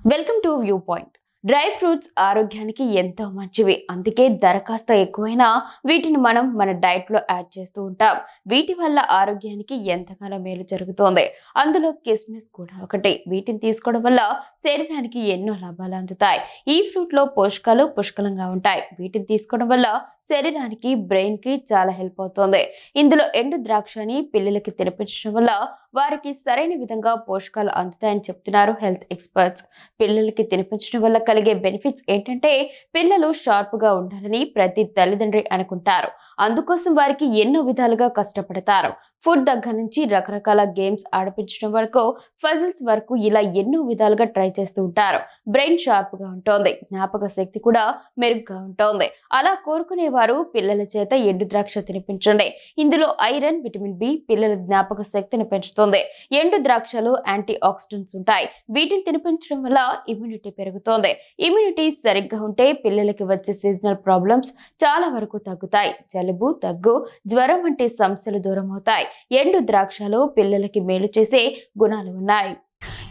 Welcome to view point dry fruits ఆరోగ్యానికి ఎంతో మంచివి. అందుకే ధర కాస్త ఎక్కువైనా వీటిని మనం మన డైట్లో యాడ్ చేస్తూ ఉంటాం. వీటి వల్ల ఆరోగ్యానికి ఎంతగానో మేలు జరుగుతోంది. అందులో కిస్మిస్ కూడా ఒకటి. వీటిని తీసుకోవడం వల్ల శరీరానికి ఎన్నో లాభాలు అందుతాయి. ఈ ఫ్రూట్లో పోషకాలు పుష్కలంగా ఉంటాయి. వీటిని తీసుకోవడం వల్ల శరీరానికి బ్రెయిన్కి చాలా హెల్ప్ అవుతుంది. ఇందులో ఎండు ద్రాక్షని పిల్లలకి తినిపించడం వల్ల వారికి సరైన విధంగా పోషకాలు అందుతాయని చెప్తున్నారు హెల్త్ ఎక్స్పర్ట్స్. పిల్లలకి తినిపించడం వల్ల కలిగే బెనిఫిట్స్ ఏంటంటే పిల్లలు షార్ప్గా ఉండాలని ప్రతి తల్లిదండ్రి అనుకుంటారు. అందుకోసం వారికి ఎన్నో విధాలుగా కష్టపడతారు. ఫుడ్ దగ్గర నుంచి రకరకాల గేమ్స్ ఆడిపించడం వరకు ఫజిల్స్ వరకు ఇలా ఎన్నో విధాలుగా ట్రై చేస్తూ ఉంటారు. బ్రెయిన్ షార్ప్గా ఉంటుంది. జ్ఞాపక శక్తి కూడా మెరుగ్గా ఉంటుంది. అలా కోరుకునేవారు పిల్లల చేత ఎండు ద్రాక్ష తినిపించండి. ఇందులో ఐరన్ విటమిన్ బి పిల్లల జ్ఞాపక శక్తిని పెంచుతుంది. ఎండు ద్రాక్షలో యాంటీ ఆక్సిడెంట్స్ ఉంటాయి. వీటిని తినిపించడం వల్ల ఇమ్యూనిటీ పెరుగుతోంది. ఇమ్యూనిటీ సరిగ్గా ఉంటే పిల్లలకి వచ్చే సీజనల్ ప్రాబ్లమ్స్ చాలా వరకు తగ్గుతాయి. జలుబు దగ్గు జ్వరం వంటి సమస్యలు దూరం అవుతాయి ఎండు ద్రాక్షలు పిల్లలకి మేలు చేసే గుణాలు ఉన్నాయి.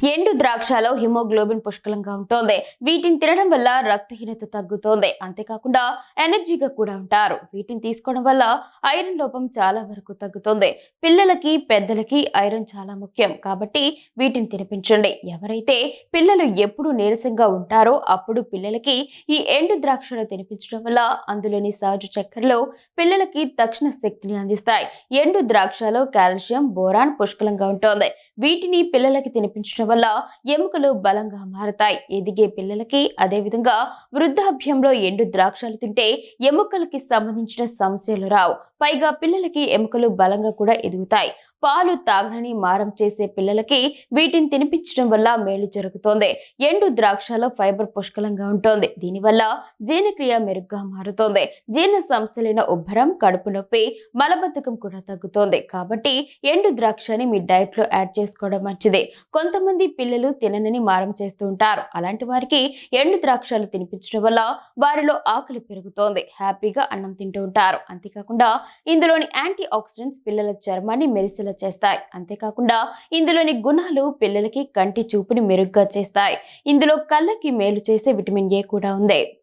ఎండు ద్రాక్షలో హిమోగ్లోబిన్ పుష్కలంగా ఉంటుంది. వీటిని తినడం వల్ల రక్తహీనత తగ్గుతోంది. అంతేకాకుండా ఎనర్జీగా కూడా ఉంటారు. వీటిని తీసుకోవడం వల్ల ఐరన్ లోపం చాలా వరకు తగ్గుతుంది. పిల్లలకి పెద్దలకి ఐరన్ చాలా ముఖ్యం. కాబట్టి వీటిని తినిపించండి. ఎవరైతే పిల్లలు ఎప్పుడు నీరసంగా ఉంటారో అప్పుడు పిల్లలకి ఈ ఎండు ద్రాక్షను తినిపించడం వల్ల అందులోని సహజ చక్కెరలు పిల్లలకి తక్షణ శక్తిని అందిస్తాయి. ఎండు ద్రాక్షలో కాల్షియం బోరాన్ పుష్కలంగా ఉంటుంది. వీటిని పిల్లలకి తినిపించడం వల్ల ఎముకలు బలంగా మారతాయి. ఎదిగే పిల్లలకి అదేవిధంగా వృద్ధాభ్యంలో ఎండు ద్రాక్షలు తింటే ఎముకలకి సంబంధించిన సమస్యలు రావు. పైగా పిల్లలకి ఎముకలు బలంగా కూడా ఎదుగుతాయి. పాలు తాగనని మారం చేసే పిల్లలకి వీటిని తినిపించడం వల్ల మేలు జరుగుతోంది. ఎండు ద్రాక్షలో ఫైబర్ పుష్కలంగా ఉంటుంది. దీనివల్ల జీర్ణక్రియ మెరుగ్గా మారుతోంది. జీర్ణ సమస్యలైన ఉబ్బరం కడుపు నొప్పి మలబద్ధకం కూడా తగ్గుతోంది. కాబట్టి ఎండు ద్రాక్షని మీ డైట్లో యాడ్ చేసుకోవడం మంచిది. కొంతమంది పిల్లలు తిననని మారం చేస్తూ ఉంటారు. అలాంటి వారికి ఎండు ద్రాక్షలు తినిపించడం వల్ల వారిలో ఆకలి పెరుగుతోంది. హ్యాపీగా అన్నం తింటూ ఉంటారు. అంతేకాకుండా ఇందులోని యాంటీ ఆక్సిడెంట్స్ పిల్లల చర్మాన్ని మెరిసేలా చేస్తాయి. అంతేకాకుండా ఇందులోని గుణాలు పిల్లలకి కంటి చూపుని మెరుగ్గా చేస్తాయి. ఇందులో కళ్ళకి మేలు చేసే విటమిన్ ఏ కూడా ఉంది.